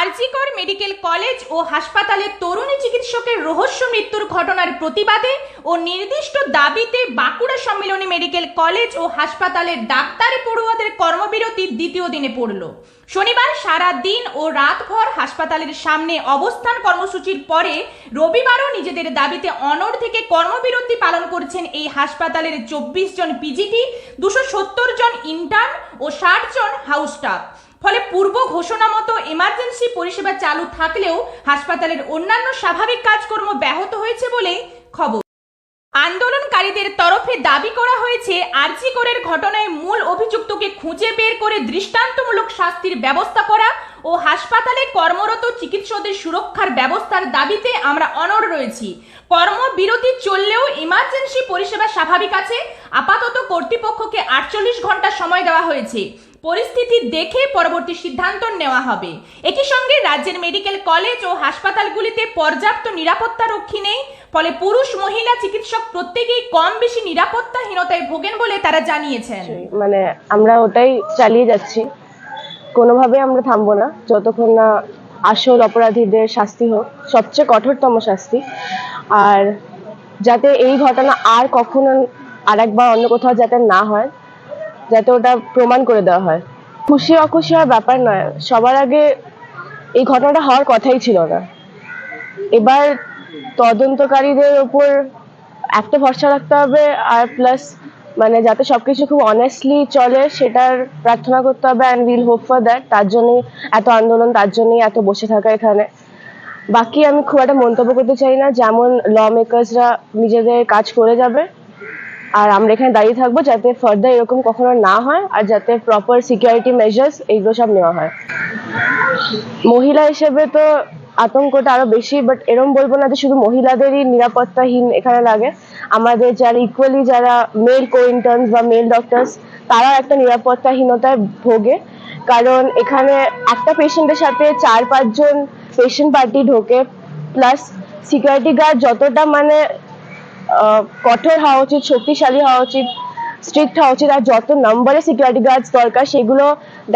RG Kar medical college ও হাসপাতালের তরুণী চিকিৎসকের রহস্য মৃত্যুর ঘটনার প্রতিবাদে ও নির্দিষ্ট দাবিতে বাঁকুড়া সম্মিলনী মেডিকেল কলেজ ও হাসপাতালের ডাক্তারি পড়ুয়াদের কর্মবিরতি দ্বিতীয় দিনে পড়ল। শনিবার সারা দিন ও রাতভর হাসপাতালের সামনে অবস্থান কর্মসূচির পরে রবিবারও নিজেদের দাবিতে অনড় থেকে কর্মবিরতি পালন করছেন এই হাসপাতালের চব্বিশ জন পিজিটি, দুশো সত্তর জন ইন্টার্ন ও ষাট জন হাউস স্টাফ। ফলে পূর্ব ঘোষণা মতো এমার্জেন্সি পরিষেবা চালু থাকলেও হাসপাতালের অন্যান্য স্বাভাবিক কাজকর্ম ব্যাহত হয়েছে বলে খবর। আন্দোলনকারীদের তরফে দাবি করা হয়েছে, আরজি করের ঘটনায় মূল অভিযুক্তকে খুঁজে বের করে দৃষ্টান্তমূলক শাস্তির ব্যবস্থা করা ও হাসপাতালে কর্মরত চিকিৎসকদের সুরক্ষার ব্যবস্থার দাবিতে আমরা অনড় রয়েছি। কর্মবিরতি চললেও ইমার্জেন্সি পরিষেবা স্বাভাবিক আছে। আপাতত কর্তৃপক্ষকে আটচল্লিশ ঘণ্টা সময় দেওয়া হয়েছে। পরিস্থিতি দেখে পরবর্তী সিদ্ধান্ত নেওয়া হবে। একই সঙ্গে রাজ্যের মেডিকেল কলেজ ও হাসপাতালগুলিতে পর্যাপ্ত নিরাপত্তা রক্ষী নেই, ফলে পুরুষ মহিলা চিকিৎসক প্রত্যেকেই কম বেশি নিরাপত্তাহীনতায় ভোগেন বলে তারা জানিয়েছেন। মানে আমরা ওটাই চালিয়ে যাচ্ছি। কোনোভাবে আমরা থামবো না, যতক্ষণ না আসল অপরাধীদের শাস্তি হোক, সবচেয়ে কঠোরতম শাস্তি। আর যাতে এই ঘটনা আর কখনো আরেকবার অন্য কোথাও যাতে না হয় যাতে ওটা প্রমাণ করে দেওয়া হয়। খুশি অখুশি হওয়ার ব্যাপার নয়, সবার আগে এই ঘটনাটা হওয়ার কথাই ছিল না। এবার তদন্তকারীদের ওপর একটা ভরসা রাখতে হবে, আর প্লাস মানে যাতে সবকিছু খুব অনেস্টলি চলে, সেটার প্রার্থনা করতে হবে and will hope for that তার জন্যই এত আন্দোলন, তার জন্যই এত বসে থাকা এখানে। বাকি আমি খুব একটা মন্তব্য করতে চাই না, যেমন ল মেকার্সরা নিজেদের কাজ করে যাবে। আর আমরা এখানে দাঁড়িয়ে থাকব যাতে ফার্দার এরকম কখনো না হয় আর যাতে প্রপার সিকিউরিটি মেজার্স এইগুলো সব নেওয়া হয়। মহিলা হিসেবে তো আতঙ্কটা আরও বেশি বাট এরম বলব না যে শুধু মহিলাদেরই নিরাপত্তাহীন এখানে লাগে। আমাদের যারা ইকুয়ালি যারা মেল কো ইন্টার্নস বা মেল ডক্টরস তারাও একটা নিরাপত্তাহীনতায় ভোগে। কারণ এখানে একটা পেশেন্টের সাথে চার পাঁচজন পেশেন্ট পার্টি ঢোকে প্লাস সিকিউরিটি গার্ড যতটা মানে কঠোর হওয়া উচিত, শক্তিশালী হওয়া উচিত স্ট্রিক্ট হওয়া উচিত, আর যত নম্বরে সিকিউরিটি গার্ডস দরকার, সেগুলো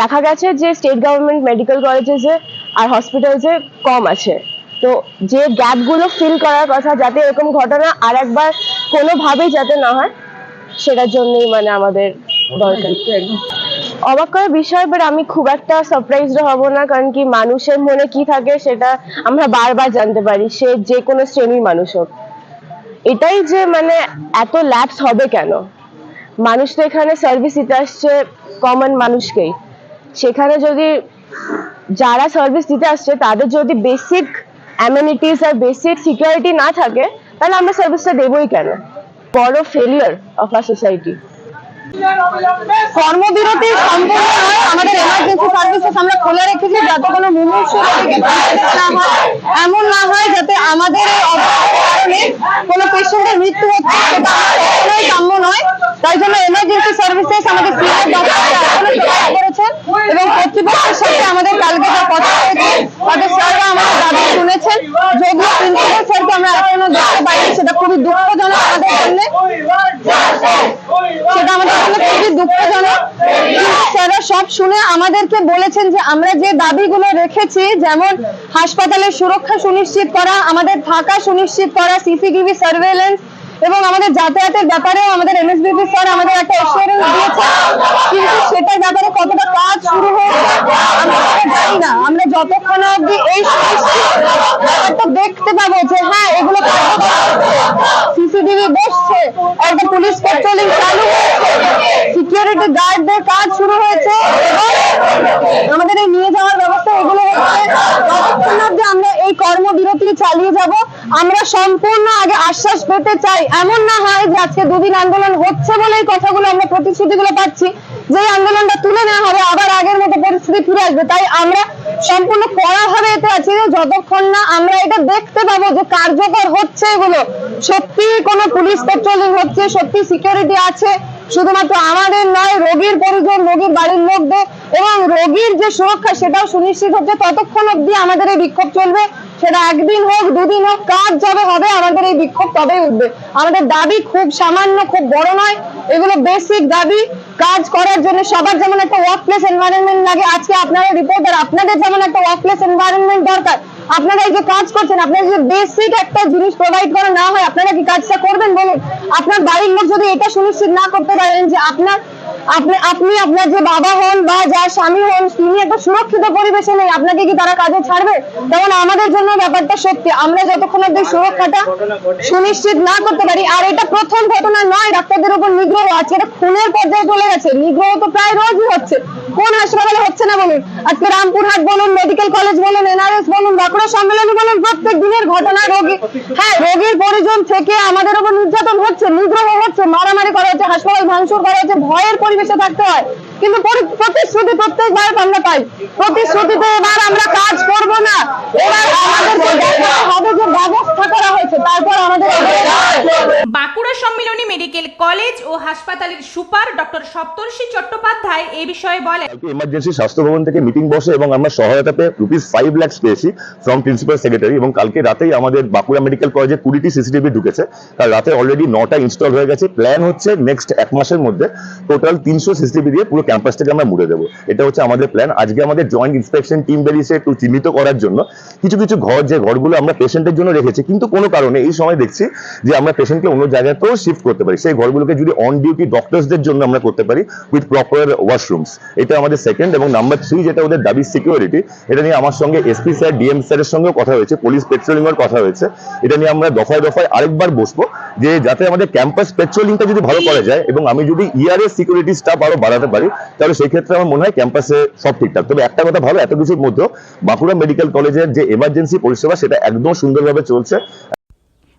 দেখা গেছে যে স্টেট গভর্নমেন্ট মেডিকেল কলেজেসে আর হসপিটালসে কম আছে। তো যে গ্যাপগুলো ফিল করার কথা, যাতে এরকম ঘটনা আর একবার কোনোভাবেই যাতে না হয়, সেটার জন্যই মানে আমাদের দরকার। অবাক করার বিষয় বাট আমি খুব একটা সারপ্রাইজড হব না, কারণ কি মানুষের মনে কি থাকে সেটা আমরা বারবার জানতে পারি, সে যে কোনো শ্রেণির মানুষ হোক। এটাই যে মানে এত ল্যাপস হবে কেন? মানুষ তো এখানে সার্ভিস দিতে আসছে কমন মানুষকেই। সেখানে যদি যারা সার্ভিস দিতে আসছে, তাদের যদি বেসিক অ্যামিনিটিস আর বেসিক সিকিউরিটি না থাকে, তাহলে আমরা সার্ভিসটা দেবই কেন? বড় ফেলিয়ার অফ আর সোসাইটি কর্মবিরতি সম্পূর্ণ নয় আমাদের এমার্জেন্সি সার্ভিসেস আমরা খোলা রেখেছি যাতে কোনো মুমূর্ষু না হয়। এমন না হয় যাতে আমাদের কারণে কোনো পেশেন্টের মৃত্যু হচ্ছে সেটা কখনোই কাম্য নয়। তাই জন্য এমার্জেন্সি সার্ভিসেস আমাদের সিনিয়র চেষ্টা করেছেন কর্তৃপক্ষের সাথে আমাদের কালকে যা কথা হয়েছে তাদের স্যাররা আমাদের দাবি শুনেছেন। যদিও প্রিন্সিপাল স্যারকে আমরা এখনও দেখতে পাইনি, সেটা খুবই দুঃখজনক আমাদের জন্য। সেটা আমাদের জন্য খুবই দুঃখজনক। স্যাররা সব শুনে আমাদেরকে বলেছেন যে আমরা যে দাবিগুলো রেখেছি, যেমন হাসপাতালের সুরক্ষা সুনিশ্চিত করা, আমাদের থাকা সুনিশ্চিত করা, সিসিটিভি সার্ভেলেন্স, এবং আমাদের যাতায়াতের ব্যাপারেও আমাদের এমএসবিপি স্যার আমাদের একটা এসিওরেন্স দিয়েছে কিন্তু সেটার ব্যাপারে কতটা কাজ শুরু হয়েছে আমরা আমরা যতক্ষণ অবধি এই দেখতে পাবো যে হ্যাঁ এগুলো সিসিটিভি বসছে একটা পুলিশ পেট্রোলিং চালু সিকিউরিটি গার্ডদের কাজ শুরু হয়েছে, আমাদের এই নিয়ে যাওয়ার ব্যবস্থা এগুলো হচ্ছে, যতক্ষণ অব্দি আমরা এই কর্মবিরতি চালিয়ে যাব, আমরা সম্পূর্ণ আগে আশ্বাস পেতে চাই। এমন না হয় যে আজকে দুদিন আন্দোলন হচ্ছে বলে এই কথাগুলো, আমরা প্রতিশ্রুতিগুলো পাচ্ছি। যে আন্দোলনটা তুলে নেওয়া হবে, আবার আগের মতো পরিস্থিতি ফিরে আসবে। তাই আমরা সম্পূর্ণ কড়াভাবে এতে আছি যে যতক্ষণ না আমরা এটা দেখতে পাবো যে কার্যকর হচ্ছে এগুলো, সত্যি কোনো পুলিশ পেট্রোলিং হচ্ছে, সত্যি সিকিউরিটি আছে, শুধুমাত্র আমাদের নয়, রোগীর পরিজন, রোগীর বাড়ির লোকদের, এবং রোগীর যে সুরক্ষা সেটাও সুনিশ্চিত হচ্ছে, ততক্ষণ অব্দি আমাদের এই বিক্ষোভ চলবে। সেটা একদিন হোক, দুদিন হোক, কাজ যবে হবে, আমাদের এই বিক্ষোভ তবেই উঠবে। আমাদের দাবি খুব সামান্য, খুব বড় নয়। এগুলো বেসিক দাবি। কাজ করার জন্য সবার যেমন একটা ওয়ার্ক প্লেস এনভায়রনমেন্ট লাগে, আজকে আপনারা রিপোর্টার আপনাদের যেমন একটা ওয়ার্ক প্লেস এনভায়রনমেন্ট দরকার। আপনারা এই যে কাজ করছেন, আপনারা যে বেসিক একটা জিনিস প্রোভাইড করা না হয়, আপনারা কি কাজটা করবেন বলুন? আপনার বাড়ির লোক যদি এটা সুনিশ্চিত না করতে পারেন যে আপনার আপনি আপনি আপনার যে বাবা হন বা যার স্বামী হন, তিনি একটা সুরক্ষিত পরিবেশে নেই। আপনাকে কি তারা কাজে ছাড়বে? তেমন আমাদের জন্য ব্যাপারটা সত্যি। আমরা যতক্ষণ অব্দি সুরক্ষাটা সুনিশ্চিত না করতে পারি, আর এটা প্রথম ঘটনা নয়, ডাক্তারদের উপর নিগ্রহ। আজকে এটা খুনের পর্যায়ে চলে গেছে। নিগ্রহ তো প্রায় রোজই হচ্ছে। কোন হাসপাতালে হচ্ছে না বলুন। আজকে রামপুরহাট বলুন, মেডিকেল কলেজ বলুন, এনআরএস বলুন, বাঁকুড়া সম্মেলনী বলুন, প্রত্যেক দিনের ঘটনা রোগী। হ্যাঁ রোগীর পরিজন থেকে আমাদের উপর নির্যাতন হচ্ছে, নিগ্রহ হচ্ছে। হাসপাতাল ভাঙচুর করা হচ্ছে ভয়ের পরিবেশে থাকতে হয়। কিন্তু পরি- প্রতিশ্রুতি প্রত্যেকবার আমরা পাই। প্রতিশ্রুতিতে এবার আমরা কাজ করব না। এবার আমাদের দেখাতে হবে যে ব্যবস্থা করা হয়েছে তারপর আমাদের বাঁকুড়া সম্মিলনী মেডিকেল কলেজ ও হাসপাতালের সুপার ডক্টর সপ্তর্ষি চট্টোপাধ্যায় এ বিষয়ে বলেন। ইমার্জেন্সি স্বাস্থ্য ভবন থেকে মিটিং বসে এবং আমরা সহায়তা পেয়ে রুপিস ফাইভ ল্যাক্স পেয়েছি ফ্রম প্রিন্সিপাল সেক্রেটারি এবং কালকে রাতেই আমাদের বাঁকুড়া মেডিকেল কলেজে কুড়িটি সিসিটিভি ঢুকেছে। কাল রাতে অলরেডি নটা ইনস্টল হয়ে গেছে। প্ল্যান হচ্ছে নেক্সট এক মাসের মধ্যে টোটাল তিনশো সিসিটিভি দিয়ে পুরো ক্যাম্পাসটাকে আমরা মুড়ে দেবো। এটা হচ্ছে আমাদের প্ল্যান আজকে আমাদের জয়েন্ট ইন্সপেকশন টিম বেরিয়েছে একটু চিহ্নিত করার জন্য। কিছু কিছু ঘর, যে ঘরগুলো আমরা পেশেন্টের জন্য রেখেছি, কিন্তু কোনো কারণে এই সময় দেখছি যে আমরা পেশেন্টকে অন্য জায়গাতেও শিফট করতে পারি। সেই ঘরগুলোকে যদি অন ডিউটি ডক্টরসদের জন্য আমরা করতে পারি উইথ প্রপার ওয়াশরুমস এটা আমাদের সেকেন্ড এবং নাম্বার থ্রি যেটা ওদের দাবি সিকিউরিটি এটা নিয়ে আমার সঙ্গে এসপি স্যার ডিএম স্যারের সঙ্গেও কথা হয়েছে পুলিশ পেট্রোলিং এর কথা হয়েছে। এটা নিয়ে আমরা দফায় দফায় আরেকবার বসবো যে যাতে আমাদের ক্যাম্পাস পেট্রোলিংটা যদি ভালো করা যায় এবং আমি যদি ইয়ারের সিকিউরিটি স্টাফ আরও বাড়াতে পারি, তাহলে সেই ক্ষেত্রে আমার মনে হয় ক্যাম্পাসে সব ঠিকঠাক। তবে একটা কথা ভালো, এত কিছুর মধ্যেও বাঁকুড়া মেডিকেল কলেজের যে এমার্জেন্সি পরিষেবা, সেটা একদম সুন্দরভাবে চলছে।